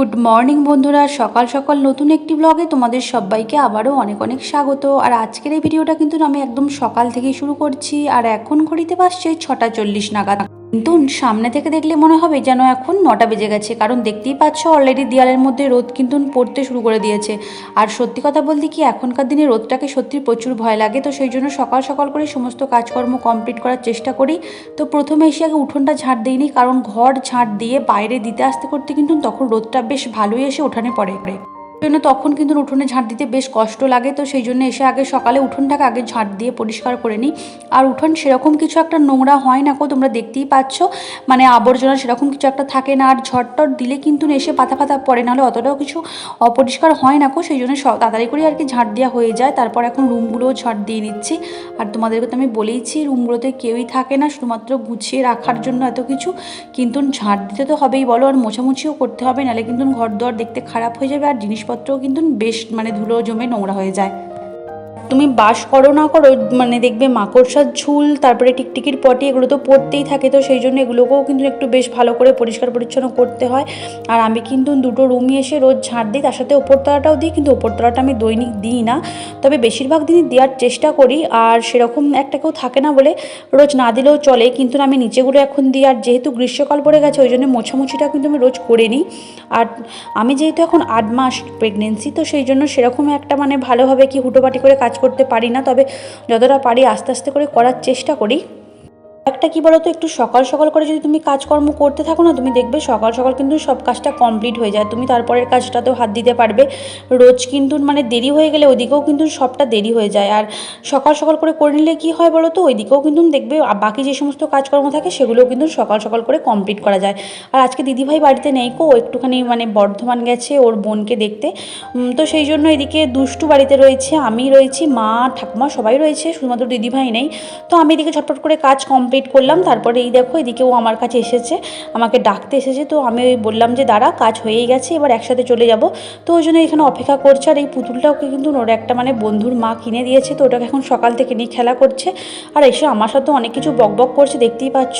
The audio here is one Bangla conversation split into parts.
গুড মর্নিং বন্ধুরা। সকাল সকাল নতুন একটি ব্লগে তোমাদের সবাইকে আবারও অনেক অনেক স্বাগত। আর আজকের এই ভিডিওটা কিন্তু আমি একদম সকাল থেকেই শুরু করছি। আর এখন ঘড়িতে পারছে ছটা চল্লিশ নাগাদ। কিন্তু সামনে থেকে দেখলে মনে হবে যেন এখন নটা বেজে গেছে। কারণ দেখতেই পাচ্ছ অলরেডি দেয়ালের মধ্যে রোদ কিন্তু পড়তে শুরু করে দিয়েছে। আর সত্যি কথা বলতে কি, এখনকার দিনে রোদটাকে সত্যি প্রচুর ভয় লাগে। তো সেই জন্য সকাল সকাল করে সমস্ত কাজকর্ম কমপ্লিট করার চেষ্টা করি। তো প্রথমে এসে আগে উঠোনটা ঝাঁট দিইনি কারণ ঘর ঝাঁট দিয়ে বাইরে দিতে আসতে করতে কিন্তু তখন রোদটা বেশ ভালোই এসে উঠানে পড়ে। জন্য তখন কিন্তু উঠোনে ঝাঁট দিতে বেশ কষ্ট লাগে, তো সেই জন্য এসে আগে সকালে উঠোনটাকে আগে ঝাঁট দিয়ে পরিষ্কার করে নিই। আর উঠোন সেরকম কিছু একটা নোংরা হয় না কো তোমরা দেখতেই পাচ্ছ। মানে আবর্জনা সেরকম কিছু একটা থাকে না, আর ঝটটট দিলে কিন্তু এসে পাতা পাতা পড়ে, নাহলে অতটাও কিছু অপরিষ্কার হয় না কো সেই জন্য তাড়াতাড়ি করে আর কি ঝাঁট দেওয়া হয়ে যায়। তারপর এখন রুমগুলোও ঝাঁট দিয়ে নিচ্ছি আর তোমাদেরকে তো আমি বলেইছি, রুমগুলোতে কেউই থাকে না, শুধুমাত্র গুছিয়ে রাখার জন্য এত কিছু। কিন্তু ঝাঁট দিতে তো হবেই বলো, আর মোছামুছিও করতে হবে, নাহলে কিন্তু ঘর দর দেখতে খারাপ হয়ে যাবে, আর জিনিসপত্রও কিন্তু বেশ মানে ধুলো জমে নোংরা হয়ে যায়। তুমি বাস করো না করো মানে দেখবে মাকড়সার ঝুল, তারপরে টিকটিকির পটি, এগুলো তো পড়তেই থাকে, তো সেই জন্য এগুলোকেও কিন্তু একটু বেশ ভালো করে পরিষ্কার পরিচ্ছন্ন করতে হয়। আর আমি কিন্তু দুটো রুমই এসে রোজ ঝাড় দিই, তার সাথে ওপরতলাটাও দিই, কিন্তু ওপরতলাটা আমি দৈনিক দিই না। তবে বেশিরভাগ দিনই দেওয়ার চেষ্টা করি, আর সেরকম একটা কেউ থাকে না বলে রোজ না দিলেও চলে, কিন্তু আমি নিচেগুলো এখন দিই, আর যেহেতু গ্রীষ্মকাল পড়ে গেছে, ওই জন্য মোছামুছিটা কিন্তু আমি রোজ করে নিই। আর আমি যেহেতু এখন আট মাস প্রেগনেন্সি তো সেই জন্য সেরকম একটা মানে ভালোভাবে কি হুটোপাটি করে কাজ করতে পারি না তবে যতটা পারি আস্তে আস্তে করে করার চেষ্টা করি। একটা কি বলতো, একটু সকাল সকাল করে যদি তুমি কাজকর্ম করতে থাকো না, তুমি দেখবে সকাল সকাল কিন্তু সব কাজটা কমপ্লিট হয়ে যায়। তুমি তারপরের কাজটাতেও হাত দিতে পারবে। রোজ কিন্তু মানে দেরি হয়ে গেলে ওইদিকেও কিন্তু সবটা দেরি হয়ে যায়। আর সকাল সকাল করে করে নিলে কী হয় বলো তো ওইদিকেও কিন্তু দেখবে বাকি যে সমস্ত কাজকর্ম থাকে সেগুলোও কিন্তু সকাল সকাল করে কমপ্লিট করা যায়। আর আজকে দিদিভাই বাড়িতে নেই কো একটুখানি মানে বর্ধমান গেছে ওর বোনকে দেখতে। তো সেই জন্য এদিকে দুষ্টু বাড়িতে রয়েছে, আমি রয়েছি, মা, ঠাকুমা সবাই রয়েছে, শুধুমাত্র দিদিভাই নেই। তো আমি এদিকে ঝটপট করে কাজ কমপ্লিট করলাম, তারপরে এই দেখো, এদিকে ও আমার কাছে এসেছে, আমাকে ডাকতে এসেছে, তো আমি ওই বললাম যে, দাঁড়া, কাজ হয়েই গেছে, এবার একসাথে চলে যাব। তো ওই জন্য এখানে অপেক্ষা করছে, আর এই পুতুলটাকে কিন্তু ওর একটা মানে বন্ধুর মা কিনে দিয়েছে, তো ওটাকে এখন সকাল থেকে নিয়ে খেলা করছে। আর এসে আমার সাথে অনেক কিছু বকবক করছে, দেখতেই পাচ্ছ।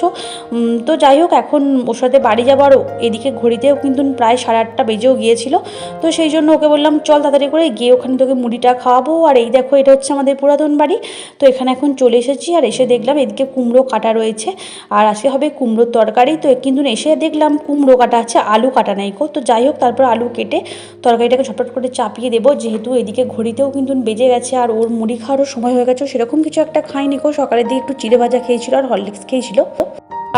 তো যাই হোক, এখন ওর সাথে বাড়ি যাবার এদিকে ঘড়িতেও কিন্তু প্রায় সাড়ে আটটা বেজেও গিয়েছিল। তো সেই জন্য ওকে বললাম, চল তাড়াতাড়ি করে গিয়ে ওখানে তোকে মুড়িটা খাওয়াবো। আর এই দেখো, এটা হচ্ছে আমাদের পুরাতন বাড়ি। তো এখানে এখন চলে এসেছি, আর এসে দেখলাম এদিকে কুমড়ো কাটা রয়েছে। আর আজকে হবে কুমড়োর তরকারি। তো কিন্তু এসে দেখলাম কুমড়ো কাটা আছে, আলু কাটা নাই কো তো যাই হোক, তারপর আলু কেটে তরকারিটাকে ঝটপট করে চাপিয়ে দেবো। যেহেতু এদিকে ঘড়িতেও কিন্তু বেজে গেছে আর ওর মুড়ি খাওয়ারও সময় হয়ে গেছে সেরকম কিছু একটা খাইনি কো সকালের দিকে একটু চিড়ে ভাজা খেয়েছিল আর হরলিক্স খেয়েছিল।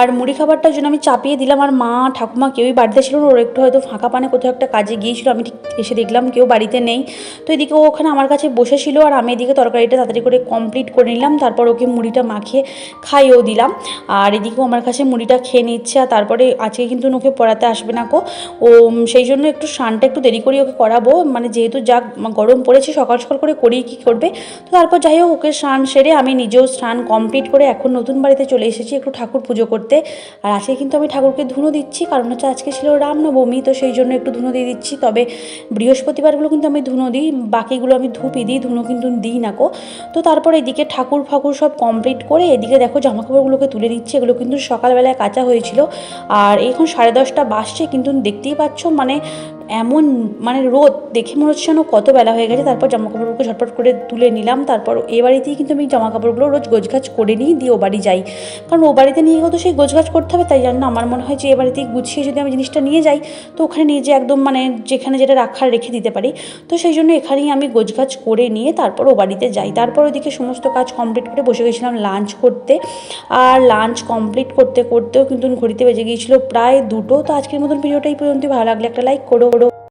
আর মুড়ি খাবারটার জন্য আমি চাপিয়ে দিলাম। আর মা, ঠাকুমা কেউই বাড়িতে ছিল না, ওর একটু হয়তো ফাঁকা পানে কোথাও একটা কাজে গিয়েছিল। আমি ঠিক এসে দেখলাম কেউ বাড়িতে নেই। তো এদিকে ও ওখানে আমার কাছে বসেছিল আর আমি এদিকে তরকারিটা তাড়াতাড়ি করে কমপ্লিট করে নিলাম। তারপর ওকে মুড়িটা মাখিয়ে খাইয়েও দিলাম। আর এদিকেও আমার কাছে মুড়িটা খেয়ে নিচ্ছে। আর তারপরে আজকে কিন্তু ওকে পড়াতে আসবে না কো ও সেই জন্য একটু স্নানটা একটু দেরি করে ওকে করাবো। মানে যেহেতু যা গরম পড়েছে, সকাল সকাল করে করিয়ে কী করবে। তো তারপর যাই হোক, ওকে স্নান সেরে আমি নিজেও স্নান কমপ্লিট করে এখন নতুন বাড়িতে চলে এসেছি। একটু ঠাকুর পুজো করতে আর আজকে কিন্তু আমি ঠাকুরকে ধুনো দিচ্ছি, কারণ হচ্ছে আজকে ছিল রামনবমী, তো সেই জন্য একটু ধুনো দিয়ে দিচ্ছি। তবে বৃহস্পতিবারগুলো কিন্তু আমি ধুনো দিই, বাকিগুলো আমি ধুপি দিই, ধুনো কিন্তু দিই না কো। তো তারপর এদিকে ঠাকুর ফাকুর সব কমপ্লিট করে এদিকে দেখো জামা কাপড়গুলোকে তুলে নিচ্ছি, এগুলো কিন্তু সকালবেলায় কাঁচা হয়েছিল। আর এখন সাড়ে দশটা বাসছে কিন্তু দেখতেই পাচ্ছ মানে এমন মানে রোদ দেখে মনে হচ্ছে যেন কত বেলা হয়ে গেছে। তারপর জামা কাপড়গুলো ঝটপট করে তুলে নিলাম। তারপর এ বাড়িতেই কিন্তু আমি জামা কাপড়গুলো রোজ গোছগাছ করে নিই, দিয়ে ও বাড়ি যাই। কারণ ও বাড়িতে নিয়ে গেলেও তো সেই গোছগাছ করতে হবে, তাই জন্য আমার মনে হয় যে এ বাড়িতেই গুছিয়ে যদি আমি জিনিসটা নিয়ে যাই, তো ওখানে নিয়ে যে একদম মানে যেখানে যেটা রাখার রেখে দিতে পারি। তো সেই জন্য এখানেই আমি গোছগাছ করে নিয়ে তারপর ও বাড়িতে যাই। তারপর ওদিকে সমস্ত কাজ কমপ্লিট করে বসে গেছিলাম লাঞ্চ করতে। আর লাঞ্চ কমপ্লিট করতে, করতেও কিন্তু ঘড়িতে বেজে গিয়েছিল প্রায় দুটো। তো আজকের মতন ভিডিওটা এই পর্যন্ত ভালো লাগলে একটা লাইক করো। seguro